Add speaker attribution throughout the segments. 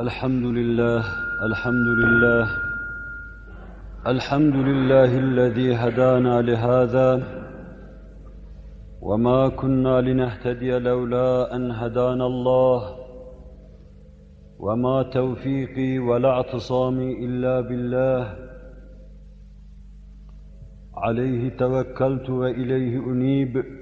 Speaker 1: الحمد لله الحمد لله الحمد لله الذي هدانا لهذا وما كنا لنهتدي لولا أن هدانا الله وما توفيقي ولا اعتصامي إلا بالله. عليه توكلت وإليه أنيب.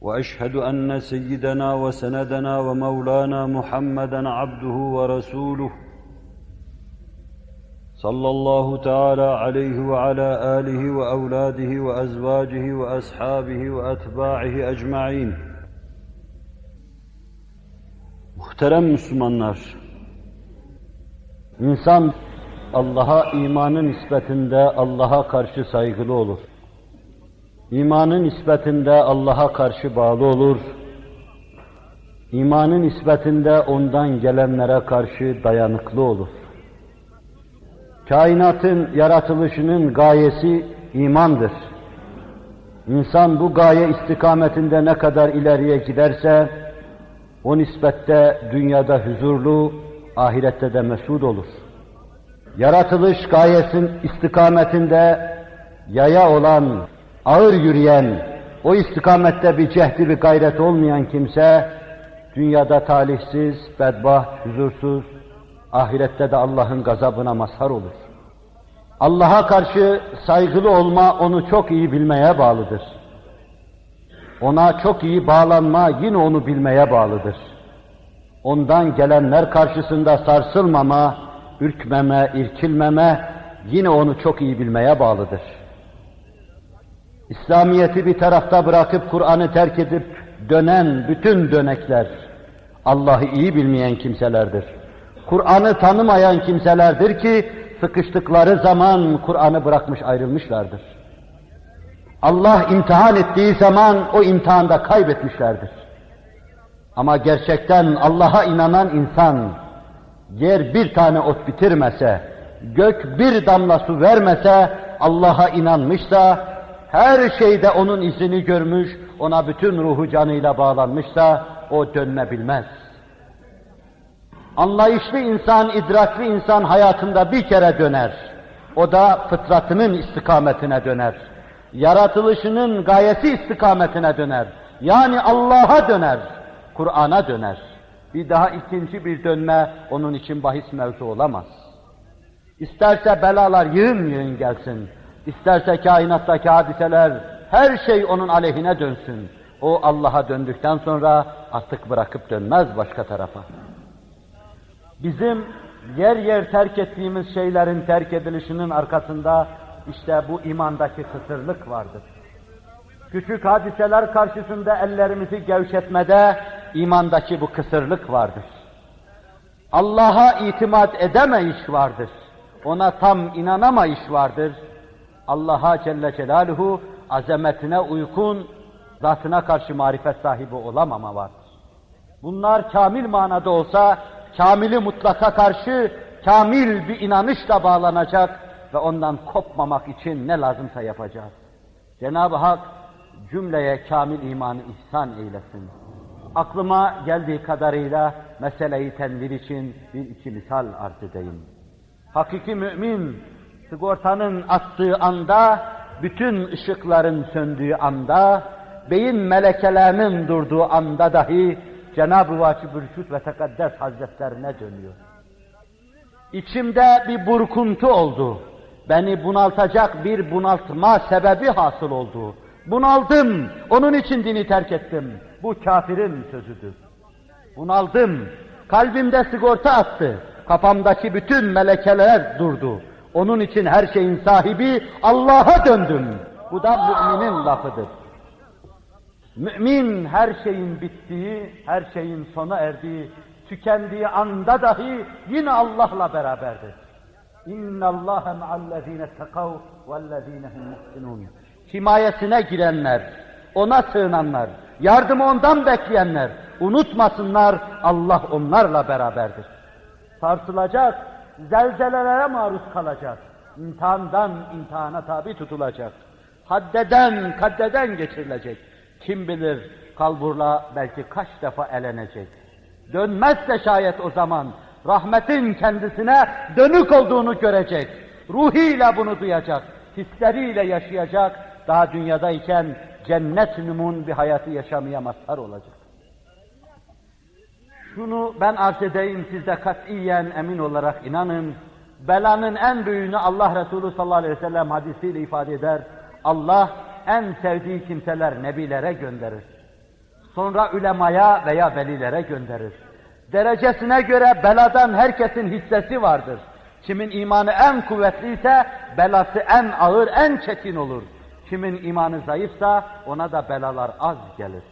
Speaker 1: واشهد ان سيدنا وسندنا ومولانا محمدا عبده ورسوله صلى الله تعالى عليه وعلى اله واولاده وازواجه واصحابه واتباعه اجمعين Muhterem Müslümanlar, insan Allah'a imanın nispetinde Allah'a karşı saygılı olur. İmanın nispetinde Allah'a karşı bağlı olur. İmanın nispetinde ondan gelenlere karşı dayanıklı olur. Kainatın yaratılışının gayesi imandır. İnsan bu gaye istikametinde ne kadar ileriye giderse, o nispette dünyada huzurlu, ahirette de mesud olur. Yaratılış gayesin istikametinde yaya olan, ağır yürüyen, o istikamette bir cehdi bir gayret olmayan kimse, dünyada talihsiz, bedbaht, huzursuz, ahirette de Allah'ın gazabına mazhar olur. Allah'a karşı saygılı olma onu çok iyi bilmeye bağlıdır. Ona çok iyi bağlanma yine onu bilmeye bağlıdır. Ondan gelenler karşısında sarsılmama, ürkmeme, irkilmeme yine onu çok iyi bilmeye bağlıdır. İslamiyeti bir tarafta bırakıp Kur'an'ı terk edip dönen bütün dönekler Allah'ı iyi bilmeyen kimselerdir. Kur'an'ı tanımayan kimselerdir ki sıkıştıkları zaman Kur'an'ı bırakmış ayrılmışlardır. Allah imtihan ettiği zaman o imtihanda kaybetmişlerdir. Ama gerçekten Allah'a inanan insan, yer bir tane ot bitirmese, gök bir damla su vermese, Allah'a inanmışsa, her şeyde onun izini görmüş, ona bütün ruhu canıyla bağlanmışsa, o dönme bilmez. Anlayışlı insan, idrakli insan hayatında bir kere döner. O da fıtratının istikametine döner yaratılışının gayesi istikametine döner. Yani Allah'a döner, Kur'an'a döner. Bir daha ikinci bir dönme onun için bahis mevzu olamaz. İsterse belalar yığın yığın gelsin, isterse kainattaki hadiseler, her şey onun aleyhine dönsün. O Allah'a döndükten sonra artık bırakıp dönmez başka tarafa. Bizim yer yer terk ettiğimiz şeylerin terk edilişinin arkasında işte bu imandaki kısırlık vardır. Küçük hadiseler karşısında ellerimizi gevşetmede imandaki bu kısırlık vardır. Allah'a itimat edemeyiş vardır. Ona tam inanamayış vardır. Allah'a Celle Celaluhu azametine uykun, zatına karşı marifet sahibi olamama vardır. Bunlar kamil manada olsa, kamili mutlaka karşı kamil bir inanışla bağlanacak, ve ondan kopmamak için ne lazımsa yapacağız. Cenab-ı Hak cümleye kamil imanı ihsan eylesin. Aklıma geldiği kadarıyla meseleyi tenvir için bir iki misal arz edeyim. Hakiki mümin sigortanın attığı anda, bütün ışıkların söndüğü anda, beyin melekelerinin durduğu anda dahi Cenab-ı Vacib-ül ve Tekaddes Hazretlerine dönüyor. İçimde bir burkuntu oldu beni bunaltacak bir bunaltma sebebi hasıl oldu. Bunaldım, onun için dini terk ettim. Bu kafirin sözüdür. Bunaldım, kalbimde sigorta attı, kafamdaki bütün melekeler durdu. Onun için her şeyin sahibi Allah'a döndüm. Bu da müminin lafıdır. Mümin her şeyin bittiği, her şeyin sona erdiği Tükendiği anda dahi yine Allah'la beraberdir. İnna Allaha ma'allezine takav vellezine hum muhsinun. Himayesine girenler, ona sığınanlar, yardımı ondan bekleyenler, unutmasınlar Allah onlarla beraberdir. Sarsılacak, zelzelelere maruz kalacak, imtihandan imtihana tabi tutulacak, haddeden kaddeden geçirilecek. Kim bilir kalburla belki kaç defa elenecek. Dönmezse şayet o zaman rahmetin kendisine dönük olduğunu görecek. Ruhiyle bunu duyacak, hisleriyle yaşayacak. Daha dünyadayken cennet numun bir hayatı yaşamaya mazhar olacak. Şunu ben arz edeyim siz de katiyen emin olarak inanın. Belanın en büyüğünü Allah Resulü sallallahu aleyhi ve sellem hadisiyle ifade eder. Allah en sevdiği kimseler nebilere gönderir. Sonra ülemaya veya velilere gönderir. Derecesine göre beladan herkesin hissesi vardır. Kimin imanı en kuvvetliyse belası en ağır, en çetin olur. Kimin imanı zayıfsa ona da belalar az gelir.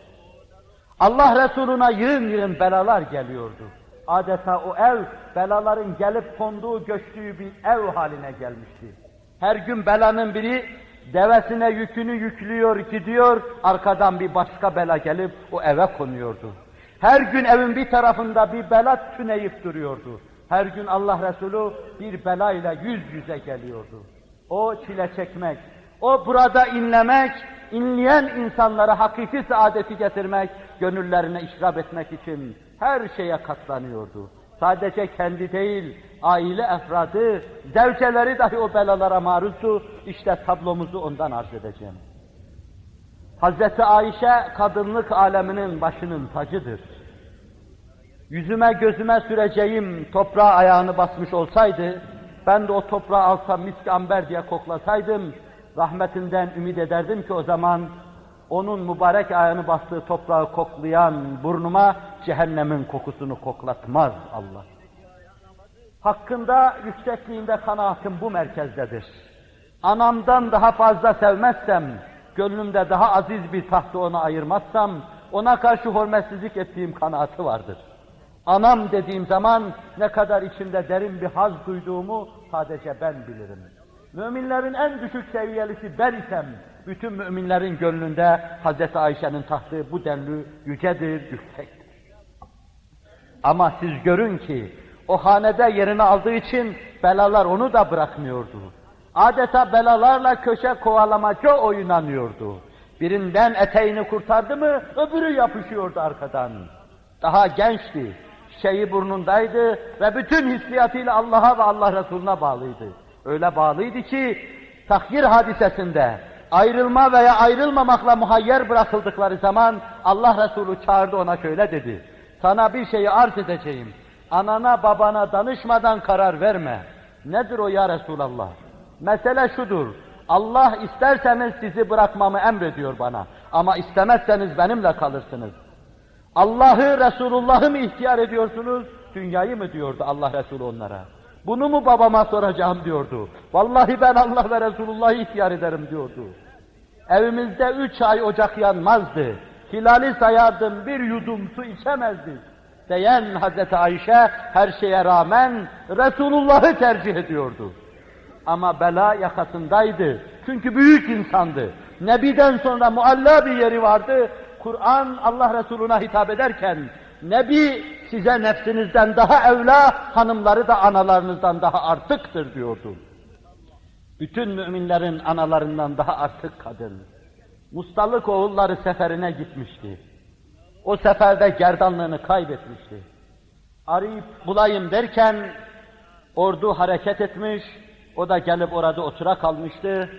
Speaker 1: Allah Resuluna yığın yığın belalar geliyordu. Adeta o ev belaların gelip konduğu, göçtüğü bir ev haline gelmişti. Her gün belanın biri devesine yükünü yüklüyor, gidiyor, arkadan bir başka bela gelip o eve konuyordu. Her gün evin bir tarafında bir bela tüneyip duruyordu. Her gün Allah Resulü bir belayla yüz yüze geliyordu. O çile çekmek, o burada inlemek, inleyen insanlara hakiki saadeti getirmek, gönüllerine işrap için her şeye katlanıyordu. Sadece kendi değil, aile efradı, zevceleri dahi o belalara maruzdu. İşte tablomuzu ondan arz edeceğim. Hazreti Ayşe kadınlık aleminin başının tacıdır. Yüzüme gözüme süreceğim toprağa ayağını basmış olsaydı, ben de o toprağı alsam misk amber diye koklasaydım, rahmetinden ümit ederdim ki o zaman onun mübarek ayağını bastığı toprağı koklayan burnuma cehennemin kokusunu koklatmaz Allah. Hakkında yüksekliğinde kanaatim bu merkezdedir. Anamdan daha fazla sevmezsem, gönlümde daha aziz bir tahtı ona ayırmazsam, ona karşı hürmetsizlik ettiğim kanaatı vardır. Anam dediğim zaman ne kadar içimde derin bir haz duyduğumu sadece ben bilirim. Müminlerin en düşük seviyelisi ben isem, bütün müminlerin gönlünde Hz. Ayşe'nin tahtı bu denli yücedir, yüksektir. Ama siz görün ki, o hanede yerini aldığı için belalar onu da bırakmıyordu. Adeta belalarla köşe kovalamacı oynanıyordu. Birinden eteğini kurtardı mı, öbürü yapışıyordu arkadan. Daha gençti, şeyi burnundaydı ve bütün hissiyatıyla Allah'a ve Allah Resulüne bağlıydı. Öyle bağlıydı ki, tahkir hadisesinde, ayrılma veya ayrılmamakla muhayyer bırakıldıkları zaman Allah Resulü çağırdı ona şöyle dedi. Sana bir şeyi arz edeceğim. Anana babana danışmadan karar verme. Nedir o ya Resulallah? Mesele şudur. Allah isterseniz sizi bırakmamı emrediyor bana. Ama istemezseniz benimle kalırsınız. Allah'ı, Resulullah'ı mı ihtiyar ediyorsunuz, dünyayı mı diyordu Allah Resulü onlara. Bunu mu babama soracağım diyordu. Vallahi ben Allah ve Resulullah'ı ihtiyar ederim diyordu. Evimizde üç ay ocak yanmazdı. Hilali sayardım bir yudum su içemezdik. Diyen Hazreti Ayşe her şeye rağmen Resulullah'ı tercih ediyordu. Ama bela yakasındaydı. Çünkü büyük insandı. Nebiden sonra mualla bir yeri vardı. Kur'an Allah Resuluna hitap ederken Nebi size nefsinizden daha evla, hanımları da analarınızdan daha artıktır diyordu. Bütün müminlerin analarından daha artık kadın. Mustalık oğulları seferine gitmişti. O seferde gerdanlığını kaybetmişti. Arayıp bulayım derken ordu hareket etmiş, o da gelip orada otura kalmıştı.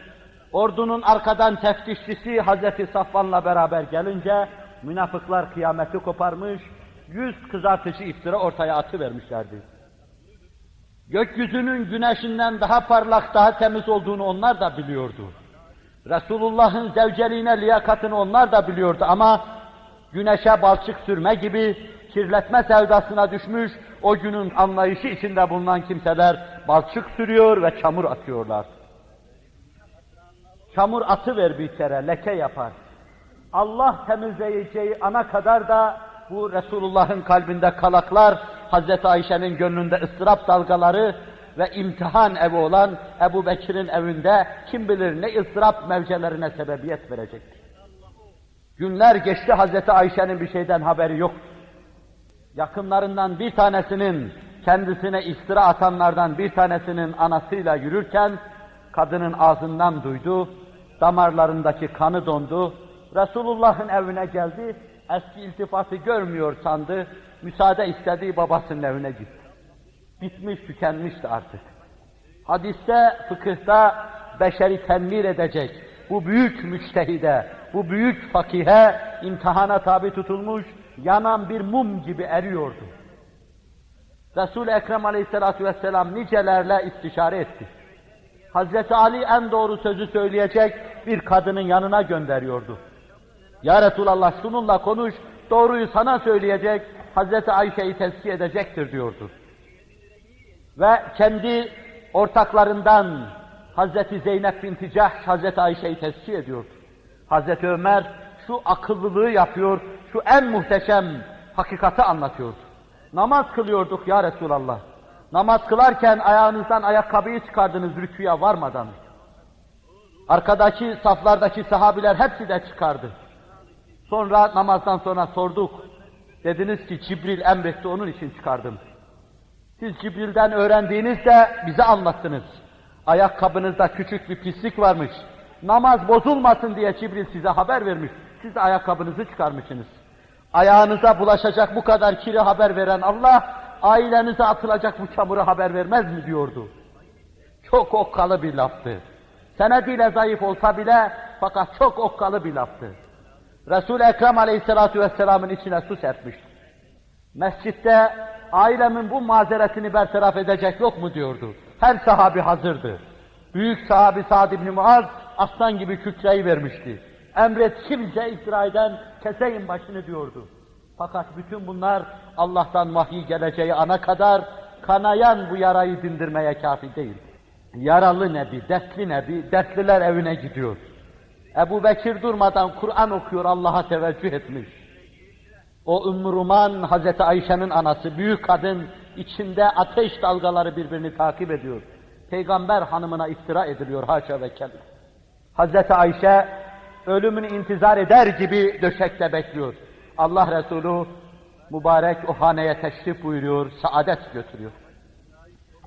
Speaker 1: Ordunun arkadan teftişçisi Hazreti Safvan'la beraber gelince münafıklar kıyameti koparmış, yüz kızartıcı iftira ortaya atıvermişlerdi. Gökyüzünün güneşinden daha parlak, daha temiz olduğunu onlar da biliyordu. Resulullah'ın zevceliğine liyakatını onlar da biliyordu ama güneşe balçık sürme gibi kirletme sevdasına düşmüş, o günün anlayışı içinde bulunan kimseler balçık sürüyor ve çamur atıyorlar. Çamur atıver bir kere, leke yapar. Allah temizleyeceği ana kadar da bu Resulullah'ın kalbinde kalaklar Hazreti Ayşe'nin gönlünde ıstırap dalgaları ve imtihan evi olan Ebu Bekir'in evinde kim bilir ne ıstırap mevcelerine sebebiyet verecekti. Günler geçti Hazreti Ayşe'nin bir şeyden haberi yok. Yakınlarından bir tanesinin kendisine iftira atanlardan bir tanesinin anasıyla yürürken kadının ağzından duydu, damarlarındaki kanı dondu, Resulullah'ın evine geldi, eski iltifatı görmüyor sandı, müsaade istediği babasının evine gitti. Bitmiş, tükenmişti artık. Hadiste, fıkıhta beşeri tenmir edecek, bu büyük müçtehide, bu büyük fakihe imtihana tabi tutulmuş, yanan bir mum gibi eriyordu. Resul-i Ekrem aleyhissalatu vesselam nicelerle istişare etti. Hazreti Ali en doğru sözü söyleyecek bir kadının yanına gönderiyordu. Ya Resulallah şununla konuş, doğruyu sana söyleyecek, Hazreti Ayşe'yi tezkiye edecektir diyordu. Ve kendi ortaklarından Hazreti Zeynep binti Cahş, Hazreti Ayşe'yi tezkiye ediyordu. Hazreti Ömer şu akıllılığı yapıyor, şu en muhteşem hakikati anlatıyordu. Namaz kılıyorduk ya Resulallah. Namaz kılarken ayağınızdan ayakkabıyı çıkardınız rüküye varmadan. Arkadaki saflardaki sahabiler hepsi de çıkardı. Sonra namazdan sonra sorduk. Dediniz ki Cibril emretti onun için çıkardım. Siz Cibril'den öğrendiğinizde bize anlattınız. Ayakkabınızda küçük bir pislik varmış. Namaz bozulmasın diye Cibril size haber vermiş. Siz de ayakkabınızı çıkarmışsınız. Ayağınıza bulaşacak bu kadar kiri haber veren Allah, ailenize atılacak bu çamuru haber vermez mi diyordu. Çok okkalı bir laftı. Senediyle zayıf olsa bile fakat çok okkalı bir laftı. Resul-i Ekrem aleyhissalatu vesselamın içine su serpmişti. Mescitte ailemin bu mazeretini bertaraf edecek yok mu diyordu. Her sahabi hazırdı. Büyük sahabi Sa'd ibn Muaz aslan gibi kükreyi vermişti. Emret kimse iftira eden keseyin başını diyordu. Fakat bütün bunlar Allah'tan vahiy geleceği ana kadar kanayan bu yarayı dindirmeye kafi değil. Yaralı nebi, dertli nebi, dertliler evine gidiyor. Ebu Bekir durmadan Kur'an okuyor, Allah'a teveccüh etmiş. O Ümmü Hazreti Ayşe'nin anası, büyük kadın, içinde ateş dalgaları birbirini takip ediyor. Peygamber hanımına iftira ediliyor, haşa ve kella. Hazreti Ayşe, ölümünü intizar eder gibi döşekte bekliyor. Allah Resulü mübarek o haneye teşrif buyuruyor, saadet götürüyor.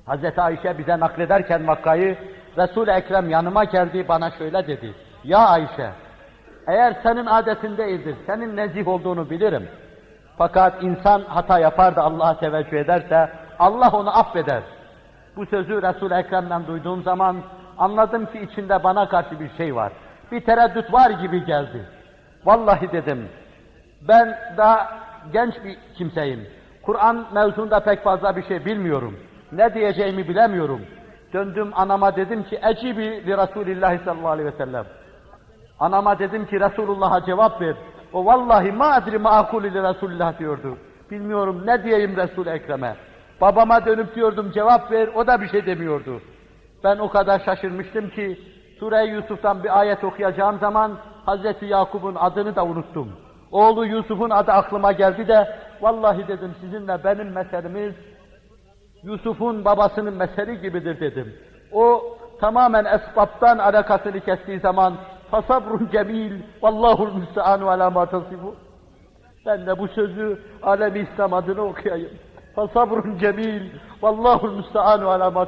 Speaker 1: Hazreti Ayşe bize naklederken vakayı, Resul-i Ekrem yanıma geldi, bana şöyle dedi. Ya Ayşe, eğer senin adetin değildir, senin nezih olduğunu bilirim. Fakat insan hata yapar da Allah'a teveccüh ederse, Allah onu affeder. Bu sözü Resul-i Ekrem'den duyduğum zaman anladım ki içinde bana karşı bir şey var. Bir tereddüt var gibi geldi. Vallahi dedim, ben daha genç bir kimseyim. Kur'an mevzunda pek fazla bir şey bilmiyorum. Ne diyeceğimi bilemiyorum. Döndüm anama dedim ki, ecibi li Resulillahi sallallahu aleyhi ve sellem. Anama dedim ki Resulullah'a cevap ver. O vallahi ma adri ma akul ile Resulullah diyordu. Bilmiyorum ne diyeyim Resul Ekrem'e. Babama dönüp diyordum cevap ver, o da bir şey demiyordu. Ben o kadar şaşırmıştım ki Sure-i Yusuf'tan bir ayet okuyacağım zaman Hazreti Yakup'un adını da unuttum. Oğlu Yusuf'un adı aklıma geldi de vallahi dedim sizinle benim meselemiz Yusuf'un babasının meseli gibidir dedim. O tamamen esbaptan alakasını kestiği zaman fasabrun cemil vallahul müsteanu ala ma. Ben de bu sözü alem İslam adına okuyayım. Fasabrun cemil vallahul müsteanu ala ma.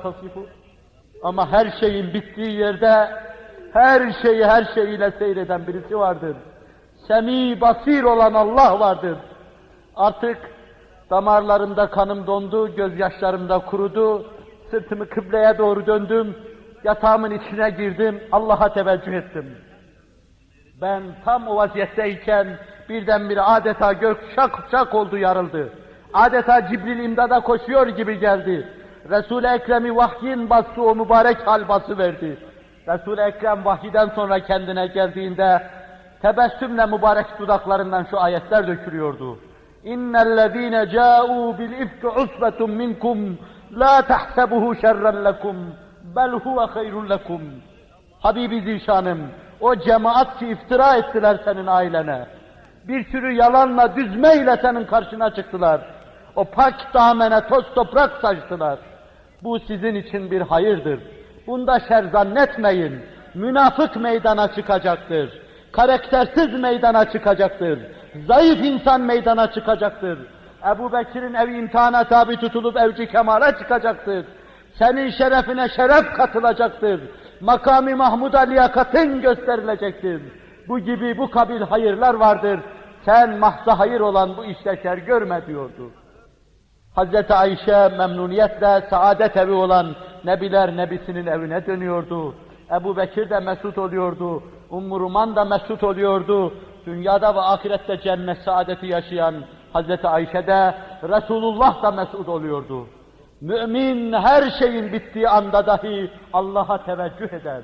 Speaker 1: Ama her şeyin bittiği yerde her şeyi her şeyiyle seyreden birisi vardır. Semi basir olan Allah vardır. Artık damarlarımda kanım dondu, gözyaşlarım da kurudu. Sırtımı kıbleye doğru döndüm. Yatağımın içine girdim, Allah'a teveccüh ettim. Ben tam o vaziyetteyken birdenbire adeta gök şak şak oldu yarıldı. Adeta Cibril imdada koşuyor gibi geldi. Resul-i Ekrem'i vahyin bastı o mübarek hal bası verdi. Resul-i Ekrem vahyiden sonra kendine geldiğinde tebessümle mübarek dudaklarından şu ayetler dökülüyordu. İnnellezîne câû bil ifki usbetun minkum la tahsebuhu şerren lekum bel huve hayrun lekum. Habibi Zişanım, o cemaat ki iftira ettiler senin ailene. Bir sürü yalanla, düzmeyle senin karşına çıktılar. O pak damene toz toprak saçtılar. Bu sizin için bir hayırdır. Bunda şer zannetmeyin. Münafık meydana çıkacaktır. Karaktersiz meydana çıkacaktır. Zayıf insan meydana çıkacaktır. Ebu Bekir'in evi imtihana tabi tutulup evci kemale çıkacaktır. Senin şerefine şeref katılacaktır. Makami Mahmud'a liyakatın gösterilecektir. Bu gibi bu kabil hayırlar vardır. Sen mahza hayır olan bu işte şer görme diyordu. Hazreti Ayşe memnuniyetle saadet evi olan Nebiler Nebisi'nin evine dönüyordu. Ebu Bekir de mesut oluyordu. Ummu da mesut oluyordu. Dünyada ve ahirette cennet saadeti yaşayan Hazreti Ayşe de Resulullah da mesut oluyordu. Mümin her şeyin bittiği anda dahi Allah'a teveccüh eder.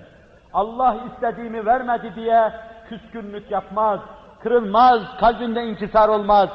Speaker 1: Allah istediğimi vermedi diye küskünlük yapmaz, kırılmaz, kalbinde inkisar olmaz.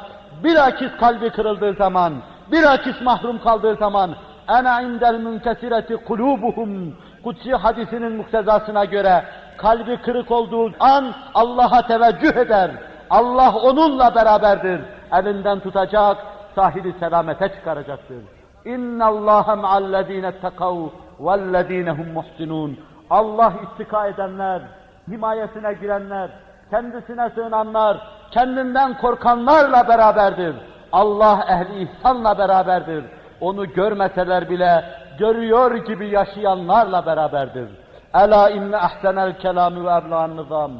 Speaker 1: Bilakis kalbi kırıldığı zaman, bilakis mahrum kaldığı zaman ana indel münkesireti kulubuhum Kutsi hadisinin muktezasına göre kalbi kırık olduğu an Allah'a teveccüh eder. Allah onunla beraberdir. Elinden tutacak, sahili selamete çıkaracaktır. İnna Allaha ma'allezine takav vellezine hum muhsinun. Allah istika edenler, himayesine girenler, kendisine sığınanlar, kendinden korkanlarla beraberdir. Allah ehli ihsanla beraberdir. Onu görmeseler bile görüyor gibi yaşayanlarla beraberdir. Ela inne ahsenel kelami ve ebla'n nizam.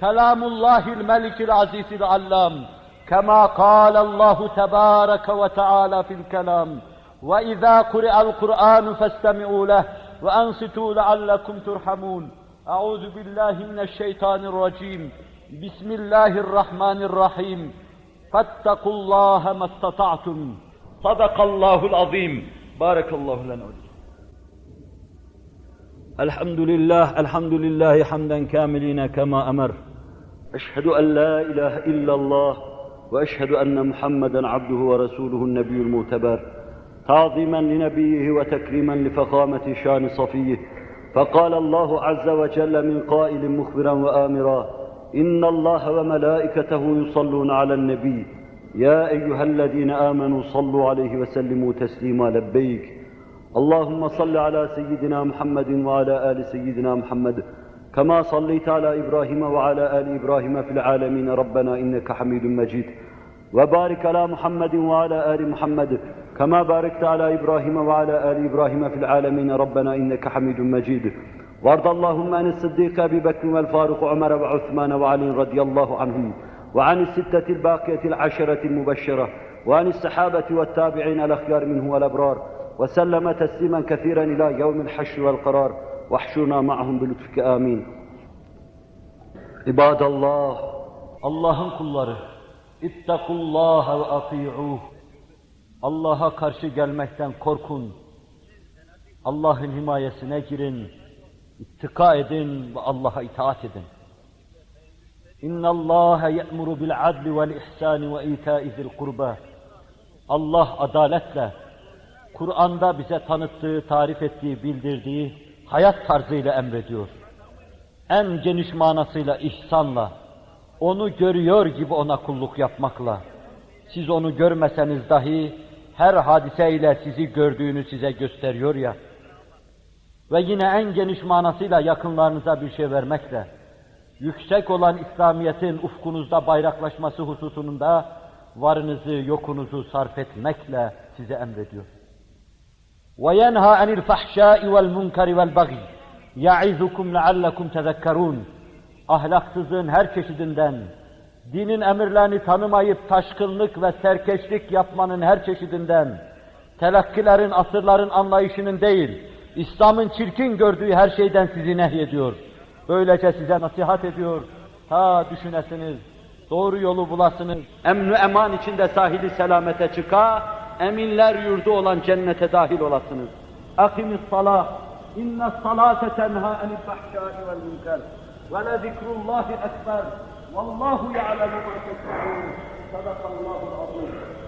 Speaker 1: Kelamullahil melikil azizil allam. كما قال الله تبارك وتعالى في الكلام وإذا قرئ القرآن فاستمعوا له وأنصتوا لعلكم ترحمون. أعوذ بالله من الشيطان الرجيم. بسم الله الرحمن الرحيم. فاتقوا الله ما استطعتم. صدق الله العظيم. بارك الله لنا
Speaker 2: الحمد لله الحمد لله حمدا كاملين كما أمر. أشهد أن لا إله إلا الله وأشهد أن محمدا عبده ورسوله النبي المعتبر. تعظيما لنبيه وتكريما لفخامة شان صفيه. فقال الله عز وجل من قائل مخبرا وآمرا إن الله وملائكته يصلون على النبي. يا أيها الذين آمنوا صلوا عليه وسلموا تسليما لبيك. اللهم صل على سيدنا محمد وعلى آل سيدنا محمد كما صليت على إبراهيم وعلى آل إبراهيم في العالمين. ربنا إنك حميد مجيد. وبارك على محمد وعلى آل محمد. كما باركت على إبراهيم وعلى آل إبراهيم في العالمين ربنا إنك حميد مجيد. وارض اللهم عن الصديق أبي بكر والفاروق عمر وعثمان وعلي رضي الله عنهم وعن الستة الباقية العشرة المبشرة وعن الصحابة والتابعين الأخيار منه والأبرار وسلم تسليما كثيرا إلى يوم الحشر والقرار. واحشرنا معهم بلطفك آمين. عباد الله
Speaker 1: Allah'ın kulları, ittakullaha ve ati'uh. Allah'a karşı gelmekten korkun. Allah'ın himayesine girin, ittika edin ve Allah'a itaat edin. İnna Allah ye'muru bil adli vel ihsani ve ita'i zil kurba. Allah adaletle, Kur'an'da bize tanıttığı, tarif ettiği, bildirdiği hayat tarzıyla emrediyor. En geniş manasıyla ihsanla, onu görüyor gibi ona kulluk yapmakla. Siz onu görmeseniz dahi her hadiseyle sizi gördüğünü size gösteriyor ya. Ve yine en geniş manasıyla yakınlarınıza bir şey vermekle, yüksek olan İslamiyet'in ufkunuzda bayraklaşması hususunda varınızı, yokunuzu sarf etmekle size emrediyor. وَيَنْهَا عَنِ الْفَحْشَاءِ وَالْمُنْكَرِ وَالْبَغِيِ يَعِذُكُمْ لَعَلَّكُمْ تَذَكَّرُونَ Ahlaksızlığın her çeşidinden, dinin emirlerini tanımayıp taşkınlık ve serkeşlik yapmanın her çeşidinden, telakkilerin, asırların anlayışının değil, İslam'ın çirkin gördüğü her şeyden sizi nehyediyor. Böylece size nasihat ediyor. Ta düşünesiniz, doğru yolu bulasınız. Emn-i eman içinde sahili selamete çıka, eminler yurdu olan cennete dahil olasınız. Akimis salah, inne salate tenha enil fahşai vel münker. Ve le zikrullahi ekber. والله يعلم ما تصنعون صدق الله العظيم.